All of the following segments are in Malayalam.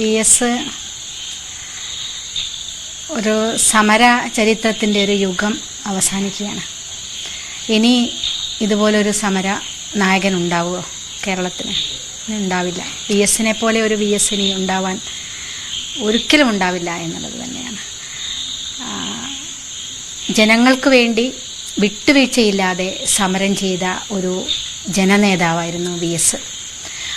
പി എസ് ഒരു സമര ചരിത്രത്തിന്റെ ഒരു യുഗം അവസാനിക്കുകയാണ്. ഇനി ഇതുപോലൊരു സമര നായകൻ ഉണ്ടാവുമോ കേരളത്തിന്? ഉണ്ടാവില്ല. വി എസിനെ പോലെ ഒരു വി എസ് ഇനി ഉണ്ടാവാൻ ഒരിക്കലും ഉണ്ടാവില്ല എന്നുള്ളത് തന്നെയാണ്. ജനങ്ങൾക്ക് വേണ്ടി വിട്ടുവീഴ്ചയില്ലാതെ സമരം ചെയ്ത ഒരു ജനനേതാവായിരുന്നു വി എസ്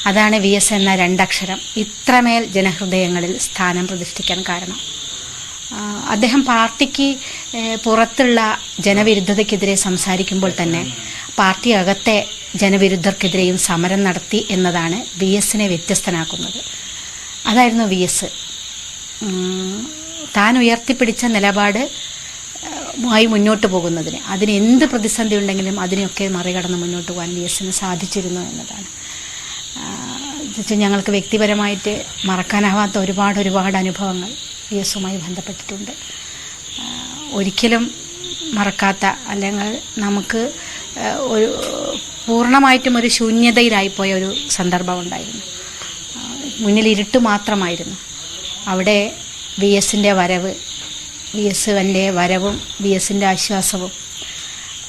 അതാണ് വി എസ് എന്ന രണ്ടക്ഷരം. ഇത്രമേൽ ജനഹൃദയങ്ങളിൽ സ്ഥാനം പ്രതിഷ്ഠിക്കാൻ കാരണം. അദ്ദേഹം പാർട്ടിക്ക് പുറത്തുള്ള ജനവിരുദ്ധതയ്ക്കെതിരെ സംസാരിക്കുമ്പോൾ തന്നെ പാർട്ടി അകത്തെ ജനവിരുദ്ധർക്കെതിരെയും സമരം നടത്തി എന്നതാണ് വി എസിനെ വ്യത്യസ്തനാക്കുന്നത്. അതായിരുന്നു വി എസ്. താൻ ഉയർത്തിപ്പിടിച്ച നിലപാട് ആയി മുന്നോട്ട് പോകുന്നതിന്. അതിന് എന്ത് പ്രതിസന്ധി ഉണ്ടെങ്കിലും അതിനെയൊക്കെ മറികടന്ന് മുന്നോട്ട് പോകാൻ വി എസിന് സാധിച്ചിരുന്നു എന്നതാണ്. ആ, ഞങ്ങൾക്ക് വ്യക്തിപരമായിട്ട് മറക്കാനാവാത്ത ഒരുപാട് ഒരുപാട് അനുഭവങ്ങൾ യേസുമായി ബന്ധപ്പെട്ടിട്ടുണ്ട്. ഒരിക്കലും മറക്കാത്ത അല്ലെങ്കിൽ നമുക്ക് ഒരു പൂർണമായിട്ടും ഒരു ശൂന്യതയിലായിപ്പോയ ഒരു സന്ദർഭം ഉണ്ടായിരുന്നു. ആ, മുന്നിൽ ഇരുട്ട് മാത്രമായിരുന്നു. അവിടെ വി എസിന്റെ വരവ് വി എസ് എന്റെ വരവും വി എസിന്റെ ആശ്വാസവും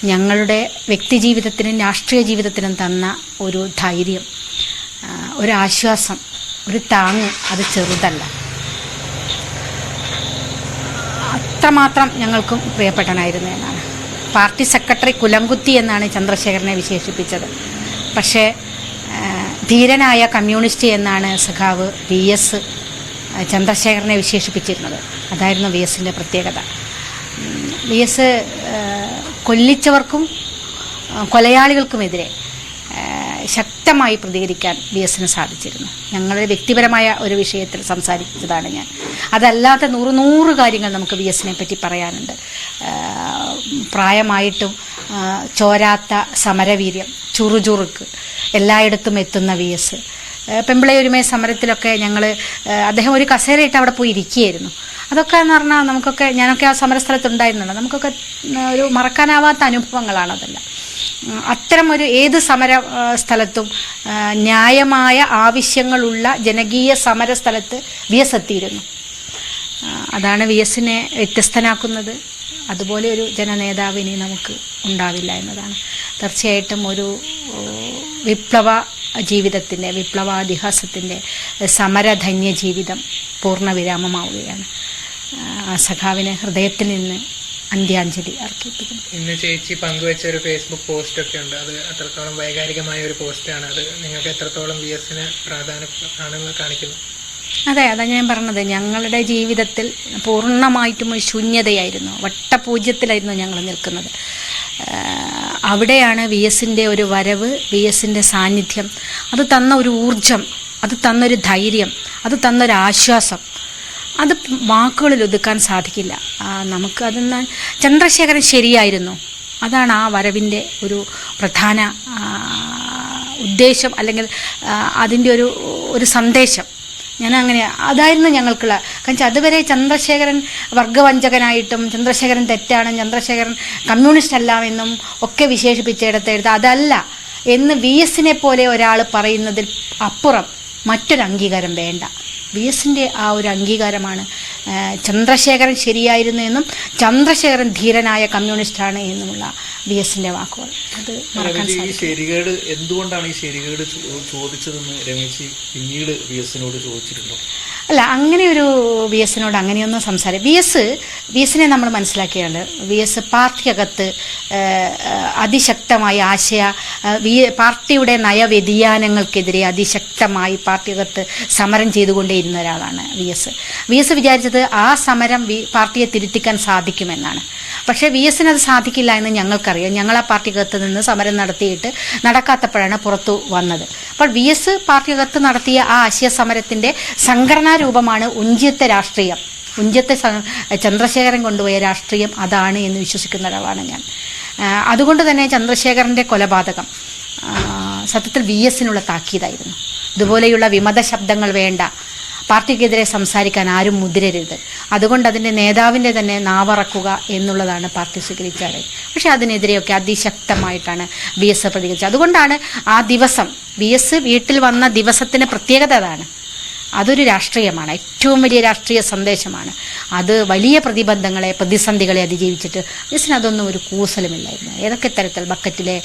ഞങ്ങളുടെ വ്യക്തിജീവിതത്തിനും രാഷ്ട്രീയ ജീവിതത്തിനും തന്ന ഒരു ധൈര്യം ആ, ഒരു താങ്ങ് അത് ചെറുതല്ല. അത്രമാത്രം ഞങ്ങൾക്കും പ്രിയപ്പെട്ടനായിരുന്നു എന്നാണ്. പാർട്ടി സെക്രട്ടറി കുലംകുത്തി എന്നാണ് ചന്ദ്രശേഖരനെ വിശേഷിപ്പിച്ചത്. പക്ഷേ ധീരനായ കമ്മ്യൂണിസ്റ്റ് എന്നാണ് സഖാവ് വി എസ് ചന്ദ്രശേഖരനെ വിശേഷിപ്പിച്ചിരുന്നത്. അതായിരുന്നു വി എസിന്റെ പ്രത്യേകത. വി എസ് കൊല്ലിച്ചവർക്കും കൊലയാളികൾക്കുമെതിരെ ശക്തമായി പ്രതികരിക്കാൻ ബി എസിന് സാധിച്ചിരുന്നു. ഞങ്ങളുടെ വ്യക്തിപരമായ ഒരു വിഷയത്തിൽ സംസാരിച്ചതാണ് ഞാൻ. അതല്ലാത്ത നൂറ് നൂറ് കാര്യങ്ങൾ നമുക്ക് ബി എസിനെ പറ്റി പറയാനുണ്ട്. പ്രായമായിട്ടും ചോരാത്ത സമരവീര്യം ചുറുചുറുക്ക് എല്ലായിടത്തും എത്തുന്ന വി എസ് പെമ്പിളയൊരുമയ സമരത്തിലൊക്കെ ഞങ്ങൾ അദ്ദേഹം ഒരു കസേരയിട്ട് അവിടെ പോയി ഇരിക്കുകയായിരുന്നു. അതൊക്കെ എന്ന് പറഞ്ഞാൽ നമുക്കൊക്കെ ഞാനൊക്കെ ആ സമരസ്ഥലത്ത് ഉണ്ടായിരുന്നല്ലോ. നമുക്കൊക്കെ ഒരു മറക്കാനാവാത്ത അനുഭവങ്ങളാണ് അതെല്ലാം. ഉം, അത്തരം ഒരു ഏത് സമര സ്ഥലത്തും ന്യായമായ ആവശ്യങ്ങളുള്ള ജനകീയ സമര സ്ഥലത്ത് വി എസ് എത്തിയിരുന്നു. അതാണ് വി എസിനെ വ്യത്യസ്തനാക്കുന്നത്. അതുപോലെ ഒരു ജനനേതാവ് ഇനി നമുക്ക് ഉണ്ടാവില്ല എന്നതാണ്. തീർച്ചയായിട്ടും ഒരു വിപ്ലവ ജീവിതത്തിന്റെ വിപ്ലവാതിഹാസത്തിന്റെ സമരധന്യ ജീവിതം പൂർണവിരാമമാവുകയാണ് ആ, ഹൃദയത്തിൽ നിന്ന് അന്ത്യാഞ്ജലി അർപ്പിക്കുന്നു. ഇന്ന് ചേച്ചി പങ്കുവെച്ച ഒരു ഫേസ്ബുക്ക് പോസ്റ്റ് ഒക്കെ ഉണ്ട്. അത് അത്രത്തോളം വൈകാരികമായ ഒരു പോസ്റ്റാണ്. അത് നിങ്ങൾക്ക് എത്രത്തോളം വി എസിന് പ്രാധാന്യം കാണിക്കുന്നു? അതെ അതാ ഞാൻ പറഞ്ഞത്. ഞങ്ങളുടെ ജീവിതത്തിൽ പൂർണമായിട്ടും ഒരു ശൂന്യതയായിരുന്നു. വട്ടപൂജ്യത്തിലായിരുന്നു ഞങ്ങൾ നിൽക്കുന്നത്. അവിടെയാണ് വി എസിന്റെ ഒരു വരവ് വി എസിന്റെ സാന്നിധ്യം. അത് തന്ന ഒരു ഊർജം അത് തന്നൊരു ധൈര്യം അത് തന്നൊരു ആശ്വാസം അത് വാക്കുകളിൽ ഒതുക്കാൻ സാധിക്കില്ല. നമുക്ക് അതെന്ന് ചന്ദ്രശേഖരൻ ശരിയായിരുന്നു. അതാണ് ആ വരവിന്റെ ഒരു പ്രധാന ഉദ്ദേശം അല്ലെങ്കിൽ അതിന്റെ ഒരു ഒരു സന്ദേശം. ഞാൻ അങ്ങനെ അതായിരുന്നു ഞങ്ങൾക്കുള്ള. കാരണം അതുവരെ ചന്ദ്രശേഖരൻ വർഗവഞ്ചകനായിട്ടും ചന്ദ്രശേഖരൻ തെറ്റാണ് ചന്ദ്രശേഖരൻ കമ്മ്യൂണിസ്റ്റ് അല്ല എന്നും ഒക്കെ വിശേഷിപ്പിച്ചെടുത്തെടുത്ത് അതല്ല. എന്ന് വി എസിനെ പോലെ ഒരാൾ പറയുന്നതിൽ അപ്പുറം മറ്റൊരു അംഗീകാരം വേണ്ട. വി എസിന്റെ ആ ഒരു അംഗീകാരമാണ്. ചന്ദ്രശേഖരൻ ശരിയായിരുന്നു എന്നും ചന്ദ്രശേഖരൻ ധീരനായ കമ്മ്യൂണിസ്റ്റാണ് എന്നുമുള്ള വി എസിന്റെ വാക്കുകൾ. അത് മറക്കാൻ ശരികേട് എന്തുകൊണ്ടാണ് ഈ ശരികേട് ചോദിച്ചതെന്ന് രമേശ് പിന്നീട് വി എസിനോട് ചോദിച്ചിട്ടുണ്ടോ? അല്ല അങ്ങനെ ഒരു വി എസിനോട് അങ്ങനെയൊന്നും സംസാരം വി എസ് വി എസിനെ നമ്മൾ മനസ്സിലാക്കിയാണ് വി എസ് പാർട്ടിക്കകത്ത് അതിശക്തമായ ആശയ വി പാർട്ടിയുടെ നയവ്യതിയാനങ്ങൾക്കെതിരെ അതിശക്തമായി പാർട്ടിക്കകത്ത് സമരം ചെയ്തുകൊണ്ടേയിരുന്ന ഒരാളാണ് വി എസ് വി എസ് വിചാരിച്ചത് ആ സമരം പാർട്ടിയെ തിരുത്തിക്കാൻ സാധിക്കുമെന്നാണ്. പക്ഷേ വി എസിന് അത് സാധിക്കില്ല എന്ന് ഞങ്ങൾക്കറിയാം. ഞങ്ങൾ ആ പാർട്ടിക്കകത്ത് നിന്ന് സമരം നടത്തിയിട്ട് നടക്കാത്തപ്പോഴാണ് പുറത്തു വന്നത്. അപ്പോൾ വി എസ് പാർട്ടിക്കകത്ത് നടത്തിയ ആ ആശയ സമരത്തിന്റെ സംഘടനാ രൂപമാണ് ഉഞ്ചിയത്തെ രാഷ്ട്രീയം. ഉഞ്ചത്തെ ചന്ദ്രശേഖരൻ കൊണ്ടുപോയ രാഷ്ട്രീയം അതാണ് എന്ന് വിശ്വസിക്കുന്ന ഒരാളാണ് ഞാൻ അതുകൊണ്ട് തന്നെ ചന്ദ്രശേഖരന്റെ കൊലപാതകം സത്യത്തിൽ വി എസിനുള്ള താക്കീതായിരുന്നു. ഇതുപോലെയുള്ള വിമത ശബ്ദങ്ങൾ വേണ്ട പാർട്ടിക്കെതിരെ സംസാരിക്കാൻ ആരും മുതിരരുത്. അതുകൊണ്ട് അതിന്റെ നേതാവിന്റെ തന്നെ നാവറക്കുക എന്നുള്ളതാണ് പാർട്ടി സ്വീകരിച്ചത്. പക്ഷേ അതിനെതിരെയൊക്കെ അതിശക്തമായിട്ടാണ് വി എസ് പ്രതികരിച്ചത്. അതുകൊണ്ടാണ് ആ ദിവസം വി എസ് വീട്ടിൽ വന്ന ദിവസത്തിന് പ്രത്യേകത അതാണ്. അതൊരു രാഷ്ട്രീയമാണ്. ഏറ്റവും വലിയ രാഷ്ട്രീയ സന്ദേശമാണ്. അത് വലിയ പ്രതിബന്ധങ്ങളെ പ്രതിസന്ധികളെ അതിജീവിച്ചിട്ട് ബിസിന് അതൊന്നും ഒരു കൂസലുമില്ലായിരുന്നു. ഏതൊക്കെ തരത്തിൽ? ബക്കറ്റിലെ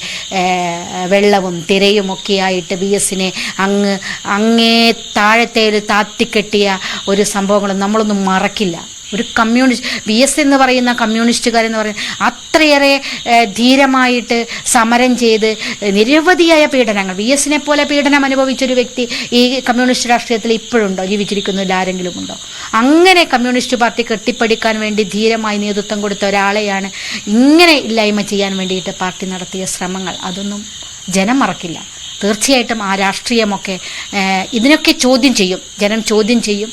വെള്ളവും തിരയും ഒക്കെയായിട്ട് ബി എസിനെ അങ്ങ് അങ്ങേ താഴത്തേൽ താത്തിക്കെട്ടിയ ഒരു സംഭവങ്ങളും നമ്മളൊന്നും മറക്കില്ല. ഒരു കമ്മ്യൂണിസ്റ്റ് വി എസ് എന്ന് പറയുന്ന കമ്മ്യൂണിസ്റ്റുകാരെന്ന് പറയുന്ന അത്രയേറെ ധീരമായിട്ട് സമരം ചെയ്ത് നിരവധിയായ പീഡനങ്ങൾ. വി എസിനെ പോലെ പീഡനം അനുഭവിച്ചൊരു വ്യക്തി ഈ കമ്മ്യൂണിസ്റ്റ് രാഷ്ട്രീയത്തിൽ ഇപ്പോഴുണ്ടോ? ജീവിച്ചിരിക്കുന്നതിൽ ആരെങ്കിലും ഉണ്ടോ അങ്ങനെ കമ്മ്യൂണിസ്റ്റ് പാർട്ടി കെട്ടിപ്പടിക്കാൻ വേണ്ടി ധീരമായി നേതൃത്വം കൊടുത്ത ഒരാളെയാണ് ഇങ്ങനെ ഇല്ലായ്മ ചെയ്യാൻ വേണ്ടിയിട്ട് പാർട്ടി നടത്തിയ ശ്രമങ്ങൾ. അതൊന്നും ജനം മറക്കില്ല. തീർച്ചയായിട്ടും ആ രാഷ്ട്രീയമൊക്കെ ഇതിനൊക്കെ ചോദ്യം ചെയ്യും. ജനം ചോദ്യം ചെയ്യും.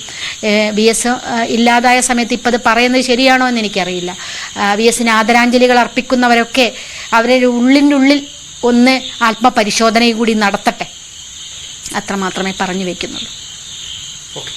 വി എസ് ഇല്ലാതായ സമയത്ത് ഇപ്പം അത് പറയുന്നത് ശരിയാണോ എന്ന് എനിക്കറിയില്ല. വി എസിന് ആദരാഞ്ജലികൾ അർപ്പിക്കുന്നവരൊക്കെ അവരുടെ ഉള്ളിന്റെ ഉള്ളിൽ ഒന്ന് ആത്മപരിശോധനയും കൂടി നടത്തട്ടെ. അത്രമാത്രമേ പറഞ്ഞു വയ്ക്കുന്നുള്ളൂ